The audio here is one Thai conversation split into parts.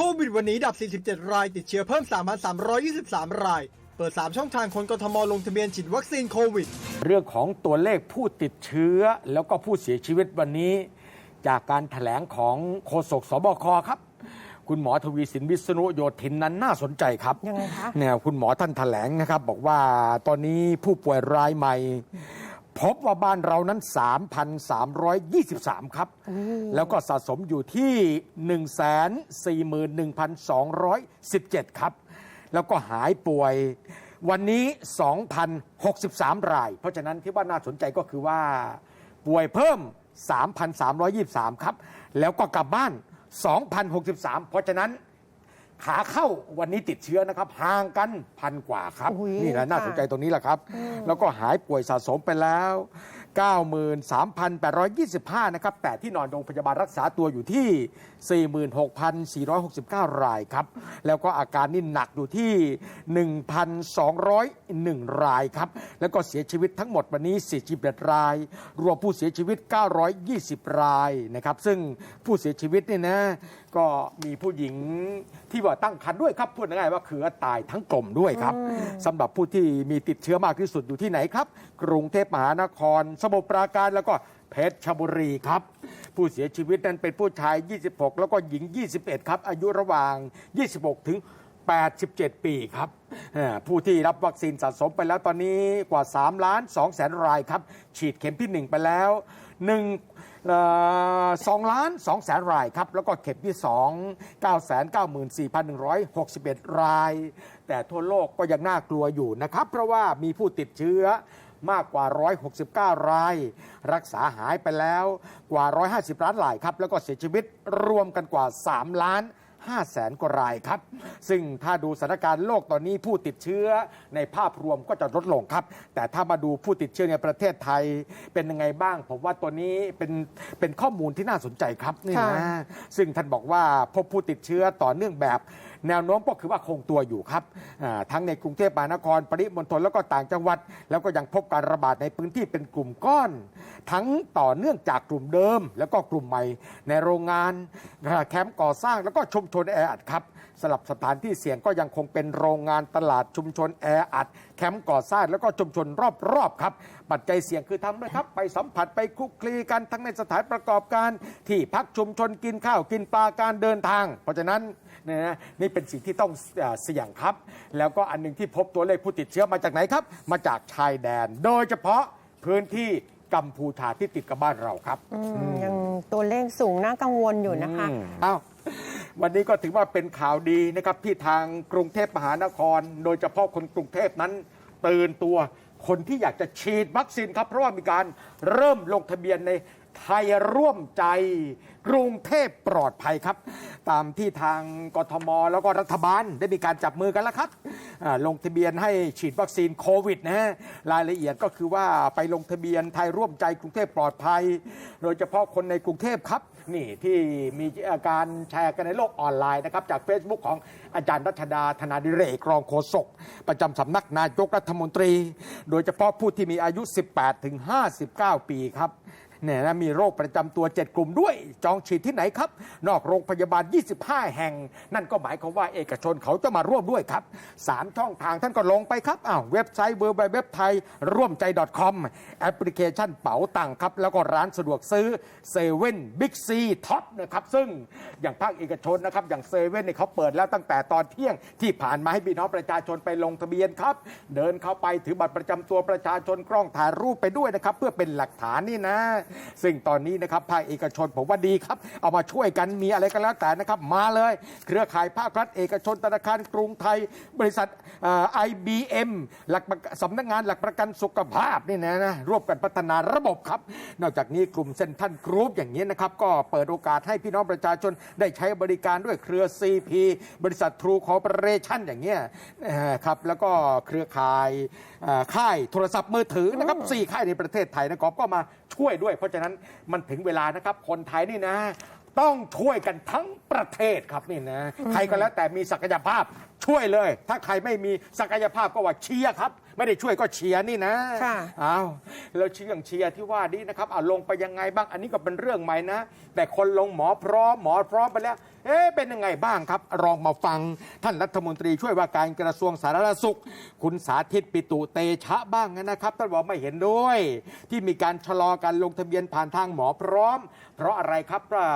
ควิดวันนี้ดับ 47 ราย ติดเชื้อเพิ่ม 3,323 ราย เปิด 3 ช่องทางคนกทมลงทะเบียนฉีดวัคซีนโควิด เรื่องของตัวเลขผู้ติดเชื้อแล้วก็ผู้เสียชีวิตวันนี้ จากการถแถลงของโฆษกสบคครับ คุณหมอทวีสินวิษณุโยธินนั้นน่าสนใจครับยังไงคะเนี่ยคุณหมอท่านถแถลงนะครับ บอกว่าตอนนี้ผู้ป่วยรายใหม่ พบว่าบ้านเรานั้น 3,323 ครับ แล้วก็สะสมอยู่ที่ 141,217 ครับ แล้วก็หายป่วยวันนี้ 2,063 ราย เพราะฉะนั้นที่ว่าน่าสนใจก็คือว่าป่วยเพิ่ม 3,323 ครับ แล้วก็กลับบ้าน 2,063 เพราะฉะนั้น ขาเข้าวันนี้ติดเชื้อนะครับห่างกันพันกว่าครับอุ๊ยนี่แหละน่าค่ะสนใจตรงนี้แหละครับ แล้วก็หายป่วยสะสมไปแล้ว93,825 นะครับ แต่ที่นอนโรงพยาบาลรักษาตัวอยู่ที่ 46,469 รายครับ แล้วก็อาการนี่หนักอยู่ที่ 1,201 รายครับ แล้วก็เสียชีวิตทั้งหมดวันนี้ 41 ราย รวมผู้เสียชีวิต 920 รายนะครับ ซึ่งผู้เสียชีวิตเนี่ยนะ ก็มีผู้หญิงที่ว่าตั้งครรภ์ด้วยครับ พูดง่ายๆว่าคือตายทั้งกลมด้วยครับสำหรับผู้ที่มีติดเชื้อมากที่สุดอยู่ที่ไหนครับ กรุงเทพมหานครสมุทรปราการแล้วก็เพชรชบุรีครับ ผู้เสียชีวิตนั้นเป็นผู้ชาย 26 แล้วก็หญิง 21 ครับ อายุระหว่าง 26 ถึง 87 ปีครับ ผู้ที่รับวัคซีนสะสมไปแล้วตอนนี้กว่า 3 ล้าน2แสนรายครับ ฉีดเข็มที่ 1 ไปแล้ว1เอ่อ2ล้าน2แสนรายครับ แล้วก็เข็มที่ 2 9 9 4 1 6 1 ราย แต่ทั่วโลกก็ยังน่ากลัวอยู่นะครับ เพราะว่ามีผู้ติดเชื้อ มากกว่า 169 ราย รักษาหายไปแล้วกว่า 150 ล้านรายครับ แล้วก็เสียชีวิตรวมกันกว่า 3 ล้าน5แสนกว่ารายครับ ซึ่งถ้าดูสถานการณ์โลกตอนนี้ผู้ติดเชื้อในภาพรวมก็จะลดลงครับ แต่ถ้ามาดูผู้ติดเชื้อในประเทศไทยเป็นยังไงบ้าง ผมว่าตัวนี้เป็นเป็นข้อมูลที่น่าสนใจครับนี่ค่ะนะซึ่งท่านบอกว่าพบผู้ติดเชื้อต่อเนื่องแบบแนวโน้มก็คือว่าคงตัวอยู่ครับทั้งในกรุงเทพมหานครปริมณฑลแล้วก็ต่างจังหวัด แล้วก็ยังพบการระบาดในพื้นที่เป็นกลุ่มก้อน ทั้งต่อเนื่องจากกลุ่มเดิม แล้วก็กลุ่มใหม่ ในโรงงานแคมป์ก่อสร้างแล้วก็ชุมชนแออัดครับสลับสถานที่เสี่ยงก็ยังคงเป็นโรงงานตลาดชุมชนแออัด แคมป์ก่อสร้างแล้วก็ชุมชนรอบๆครับ ปัจจัยเสี่ยงคือทำนะครับ ไปสัมผัสไปคลุกคลีกันทั้งในสถานประกอบการ ที่พักชุมชนกินข้าวกินปลาการเดินทาง เพราะฉะนั้นเนี่ยนะนี่เป็นสิ่งที่ต้องเอ่อเสี่ยงครับ แล้วก็อันหนึงที่พบตัวเลขผู้ติดเชื้อมาจากไหนครับ มาจากชายแดน โดยเฉพาะพื้นที่กัมพูชาที่ติดกับบ้านเราครับอืมยังตัวเลขสูงน่ากังวลอยู่นะคะอืมอ้าว วันนี้ก็ถือว่าเป็นข่าวดีนะครับที่ทางกรุงเทพมหานคร โดยเฉพาะคนกรุงเทพนั้นตื่นตัวคนที่อยากจะฉีดวัคซีนครับ เพราะว่ามีการเริ่มลงทะเบียนในไทยร่วมใจกรุงเทพปลอดภัยครับ ตามที่ทางกทม แล้วก็รัฐบาลได้มีการจับมือกันแล้วครับลงทะเบียนให้ฉีดวัคซีนโควิดนะฮะรายละเอียดก็คือว่าไปลงทะเบียนไทยร่วมใจกรุงเทพปลอดภัย โดยเฉพาะคนในกรุงเทพครับ นี่ที่มีการแชร์กันในโลกออนไลน์นะครับจาก Facebook ของอาจารย์รัชดาธนาดิเรกรองโฆษกประจำสำนักนายกรัฐมนตรี โดยเฉพาะผู้ที่มีอายุ 18 ถึง 59 ปีครับ เนี่ยนะมีโรคประจำตัว 7 กลุ่มด้วย จองฉีดที่ไหนครับ นอกโรงพยาบาล 25 แห่ง นั่นก็หมายความว่าเอกชนเขาจะมาร่วมด้วยครับ 3 ช่องทางท่านก็ลงไปครับอ้าวเว็บไซต์เว็บเว็บไทยร่วมใจ .com แอปพลิเคชันเป๋าตังค์ครับ แล้วก็ร้านสะดวกซื้อเซเว่นบิ๊กซีท็อปนะครับ ซึ่งอย่างภาคเอกชนนะครับ อย่างเซเว่นเนี่ยเขาเปิดแล้วตั้งแต่ตอนเที่ยงที่ผ่านมาให้พี่น้องประชาชนไปลงทะเบียนครับ เดินเข้าไปถือบัตรประจำตัวประชาชนกล้องถ่ายรูปไปด้วยนะครับ เพื่อเป็นหลักฐานนี่นะซึ่งตอนนี้นะครับภาคเอกชนผมว่าดีครับ เอามาช่วยกันมีอะไรก็แล้วแต่นะครับมาเลย เครือข่ายภาครัฐเอกชนธนาคารกรุงไทย บริษัทไอบีเอ็มหลักประกันสำนักงานหลักประกันสุขภาพนี่นะนะร่วมกันพัฒนาระบบครับ นอกจากนี้กลุ่มเซ็นทรัลกรุ๊ปอย่างนี้นะครับก็เปิดโอกาสให้พี่น้องประชาชนได้ใช้บริการด้วยเครือ CP บริษัททรูคอร์ปอเรชั่นอย่างเงี้ยเอ่อครับแล้วก็เครือข่ายเอ่อค่ายโทรศัพท์มือถือนะครับสี่ค่ายในประเทศไทยนะครับก็มาช่วยด้วยเพราะฉะนั้นมันถึงเวลานะครับ คนไทยนี่นะ ต้องช่วยกันทั้งประเทศครับนี่นะ ใครก็แล้วแต่มีศักยภาพช่วยเลย ถ้าใครไม่มีศักยภาพก็ว่าเชียร์ครับไม่ได้ช่วยก็เชียร์นี่นะค่ะอ้าวแล้วเชียงเชียร์ที่ว่านี้นะครับเอาลงไปยังไงบ้างอันนี้ก็เป็นเรื่องใหม่นะ แต่คนลงหมอพร้อมหมอพร้อมไปแล้ว เอ๊ะเป็นยังไงบ้างครับลองมาฟังท่านรัฐมนตรีช่วยว่าการกระทรวงสาธารณสุข คุณสาธิตปิตุเตชะบ้างนะครับท่านบอกไม่เห็นด้วย ที่มีการชะลอการลงทะเบียนผ่านทางหมอพร้อม เพราะอะไรครับว่า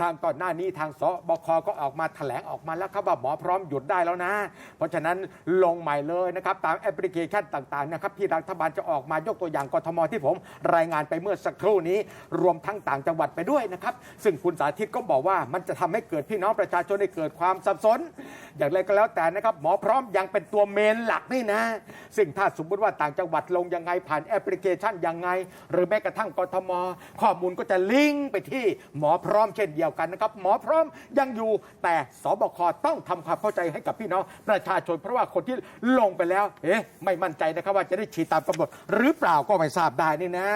ทางก่อนหน้านี้ทางสบคก็ออกมาแถลงออกมาแล้วครับว่าหมอพร้อมหยุดได้แล้วนะ เพราะฉะนั้นลงใหม่เลยนะครับตามแอปพลิเคชันต่างๆนะครับที่รัฐบาลจะออกมายกตัวอย่างกทมที่ผมรายงานไปเมื่อสักครู่นี้ รวมทั้งต่างจังหวัดไปด้วยนะครับซึ่งคุณสาธิตก็บอกว่ามันจะทำให้เกิดพี่น้องประชาชนให้เกิดความสับสน อย่างไรก็แล้วแต่นะครับหมอพร้อมยังเป็นตัวเมนหลักนี่นะ ซึ่งถ้าสมมติว่าต่างจังหวัดลงยังไงผ่านแอปพลิเคชันยังไง หรือแม้กระทั่งกทม ข้อมูลก็จะลิงก์ไปที่หมอพร้อมเช่นเดียวกันนะครับหมอพร้อมยังอยู่แต่สบคต้องทำความเข้าใจให้กับพี่น้องประชาชน เพราะว่าคนที่ลงไปแล้วเอ๊ะไม่มั่นใจนะครับว่าจะได้ฉีดตามกำหนด หรือเปล่าก็ไม่ทราบได้นี่นะ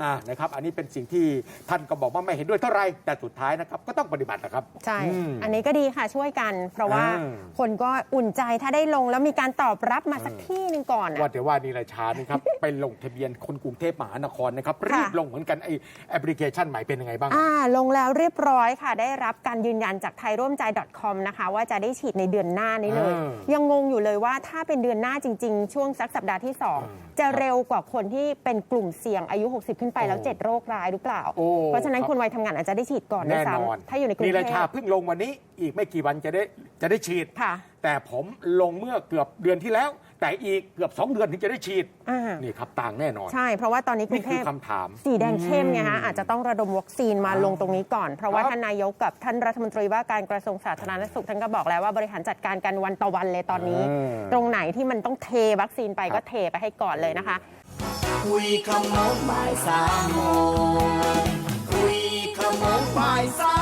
อ่านะครับ อันนี้เป็นสิ่งที่ท่านก็บอกว่าไม่เห็นด้วยเท่าไหร่แต่สุดท้ายนะครับก็ต้องปฏิบัตินะครับ ใช่อืมอันนี้ก็ดีค่ะช่วยกัน เพราะว่าอ่าคนก็อุ่นใจถ้าได้ลงแล้วมีการตอบรับมาสักที่หนึ่งก่อนอะว่าแต่ว่านี่ราชานะครับไปลงทะเบียนคนกรุงเทพมหานครนะครับรีบลงเหมือนกันไอแอปพลิเคชันใหม่เป็นยังไงบ้างอ่าลงแล้วเรียบร้อยค่ะ ได้รับการยืนยันจากไทยร่วมใจ .com นะคะว่าจะได้ฉีดในเดือนหน้านี้เลยอ่ายังงงอยู่เลยว่าถ้าเป็นเดือนหน้าจริง ๆ ช่วงสักสัปดาห์ที่ 2 จะเร็วกว่าคนที่เป็นกลุ่มเสี่ยงอายุ 60 ขึ้นไปแล้วโอ้7โรคร้ายหรือเปล่า โอ้ เพราะฉะนั้นครับคนวัยทำงานอาจจะได้ฉีดก่อนด้วแน่ยนอนซ้ำถ้าอยู่ในกรุงนี่เทราชาพเพิ่งลงวันนี้อีกไม่กี่วันจะได้จะได้ฉีด ค่ะ แต่ผมลงเมื่อเกือบเดือนที่แล้ว แต่อีกเกือบ 2 เดือนถึงจะได้ฉีด อ่า นี่ครับต่างแน่นอน ใช่ เพราะว่าตอนนี้กรุนี่งเทคือพคำถาม สีแดงเข้มไงฮะอาจจะต้องระดมวัคซีนมาลงตรงนี้ก่อน เพราะว่าครับ ท่านนายกกับท่านรัฐมนตรีว่าการกระทรวงสาธารณสุขท่านก็บอกแล้วว่าบริหารจัดการกันวันต่อวันเลยตอนนี้อืมตรงไหนที่มันต้องเทวัคซีนไปครับก็เทไปให้ก่อนเลยนะคะ คุยขโมงบ่ายสามโมงคุยขโมงบ่ายสาม